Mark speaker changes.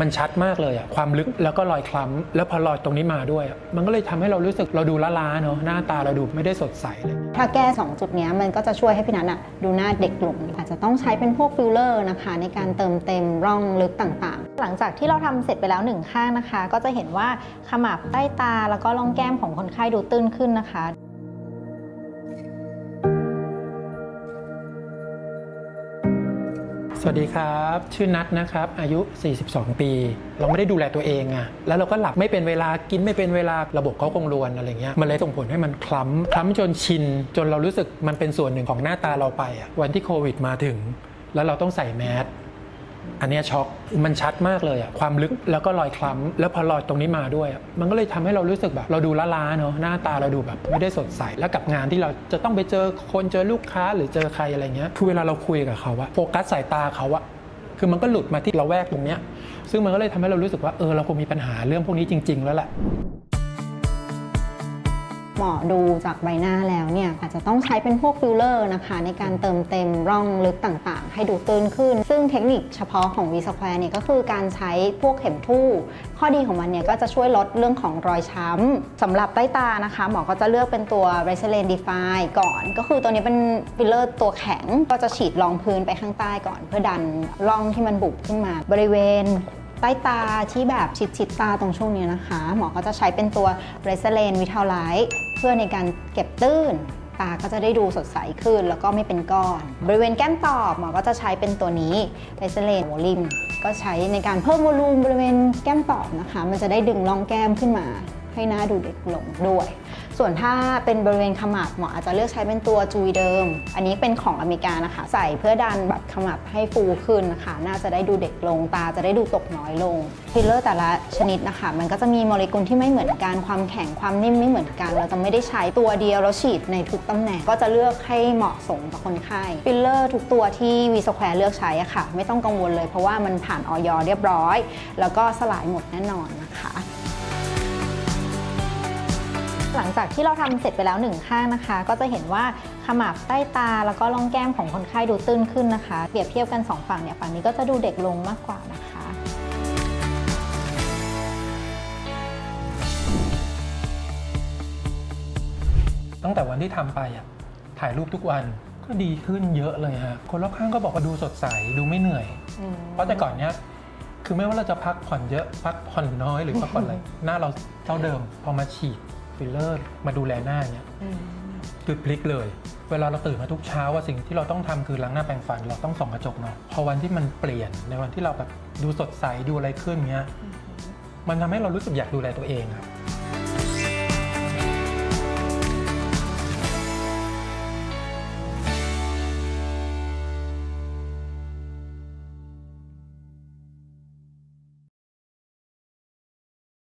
Speaker 1: มันชัดมากเลยอะความลึกแล้วก็รอยคล้ำแล้วพอรอยตรงนี้มาด้วยอะมันก็เลยทำให้เรารู้สึกเราดูล้าๆเนาะหน้าตาเราดูไม่ได้สดใสเลย
Speaker 2: ถ้าแก้ 2 จุดนี้มันก็จะช่วยให้พี่นัทอะดูหน้าเด็กลงอาจจะต้องใช้เป็นพวกฟิลเลอร์นะคะ ในการเติมเต็มร่องลึกต่างๆ
Speaker 3: หลังจากที่เราทำเสร็จไปแล้วหนึ่งข้างนะคะ ก็จะเห็นว่าขมับใต้ตาแล้วก็ร่องแก้มของคนไข้ดูตื้นขึ้นนะคะ
Speaker 1: สวัสดีครับ ชื่อนัทนะครับ อายุ 42 ปี เราไม่ได้ดูแลตัวเองอะแล้วเราก็หลับไม่เป็นเวลากินไม่เป็นเวลาระบบเขาคงรวนอะไรเงี้ยมันเลยส่งผลให้มันคล้ำคล้ำจนชิน จนเรารู้สึกมันเป็นส่วนหนึ่งของหน้าตาเราไปอะวันที่โควิดมาถึง แล้วเราต้องใส่แมส อันนี้ช็อกมันชัดมากเลยอะความลึกแล้วก็รอยคล้ำแล้วพอรอยตรงนี้มาด้วย มันก็เลยทำให้เรารู้สึกแบบ เราดูล้าๆเนาะหน้าตาเราดูแบบ ไม่ได้สดใสแล้วกับงานที่เราจะต้องไปเจอคนเจอลูกค้าหรือเจอใครอะไรเงี้ยคือเวลาเราคุยกับเขาอะโฟกัสสายตาเขาอะคือมันก็หลุดมาที่เราแวกตรงเนี้ยซึ่งมันก็เลยทำให้เรารู้สึกว่าเออเราคงมีปัญหาเรื่องพวกนี้จริง ๆ แล้วแหละ
Speaker 2: หมอดูจากใบหน้าแล้วเนี่ยอาจจะต้องใช้เป็นพวกฟิลเลอร์นะคะ ในการเติมเต็มร่องลึกต่างๆ ให้ดูตื้นขึ้น ซึ่งเทคนิคเฉพาะของ V Square เนี่ยก็คือการใช้พวกเข็มทู่ ข้อดีของมันเนี่ยก็จะช่วยลดเรื่องของรอยช้ำสำหรับใต้ตานะคะ หมอก็จะเลือกเป็นตัว r e s i l e n Define ก่อน ก็คือตัวนี้เป็นฟิลเลอร์ตัวแข็งก็จะฉีดรองพื้นไปข้างใต้ก่อน เพื่อดันร่องที่มันบุบขึ้นมาบริเวณ ใต้ตาที่แบบชิดชิดๆตาตรงช่วงนี้นะคะ หมอก็จะใช้เป็นตัว r e s i l e n v i t a l i t e เพื่อในการเก็บตื้น ตาก็จะได้ดูสดใสขึ้น แล้วก็ไม่เป็นก้อน บริเวณแก้มตอบหมอก็จะใช้เป็นตัวนี้ r e s i l e n v o l u m ก็ใช้ในการเพิ่มวอลลุ่มบริเวณแก้มตอบนะคะ มันจะได้ดึงร่องแก้มขึ้นมา ให้หน้าดูเด็กลงด้วย ส่วนถ้าเป็นบริเวณขมับหมออาจจะเลือกใช้เป็นตัวจุยเดิม อันนี้เป็นของอเมริกานะคะ ใส่เพื่อดันแบบขมับให้ฟูขึ้นนะคะ น่าจะได้ดูเด็กลงตาจะได้ดูตกน้อยลงฟิลเลอร์แต่ละชนิดนะคะ มันก็จะมีโมเลกุลที่ไม่เหมือนกันความแข็งความนิ่มไม่เหมือนกัน เราจะไม่ได้ใช้ตัวเดียวแล้วฉีดในทุกตำแหน่งก็จะเลือกให้เหมาะสมกับคนไข้ฟิลเลอร์ทุกตัวที่วีสแควร์เลือกใช้อะค่ะ ไม่ต้องกังวลเลยเพราะว่ามันผ่านออยเรียบร้อย แล้วก็สลายหมดแน่นอนนะคะ
Speaker 3: หลังจากที่เราทำเสร็จไปแล้วหนึ่งข้างนะคะ ก็จะเห็นว่าขมับใต้ตาแล้วก็ร่องแก้มของคนไข้ดูตื้นขึ้นนะคะ เปรียบเทียบกันสองฝั่งเนี่ยฝั่งนี้ก็จะดูเด็กลงมากกว่านะคะ
Speaker 1: ตั้งแต่วันที่ทำไปอะถ่ายรูปทุกวันก็ดีขึ้นเยอะเลยฮะคนรอบข้างก็บอกว่าดูสดใสดูไม่เหนื่อย เพราะแต่ก่อนเนี้ยคือไม่ว่าเราจะพักผ่อนเยอะพักผ่อนน้อยหรือพักผ่อนอะไรหน้าเราเท่าเดิมพอมาฉีด ฟิลเลอร์มาดูแลหน้าเนี้ยคือพลิกเลย เวลาเราตื่นมาทุกเช้าว่าสิ่งที่เราต้องทำคือล้างหน้าแปรงฟันเราต้องส่องกระจกเนาะพอวันที่มันเปลี่ยนในวันที่เราแบบดูสดใสดูอะไรขึ้นเงี้ยมันทำให้เรารู้สึกอยากดูแลตัวเองครับ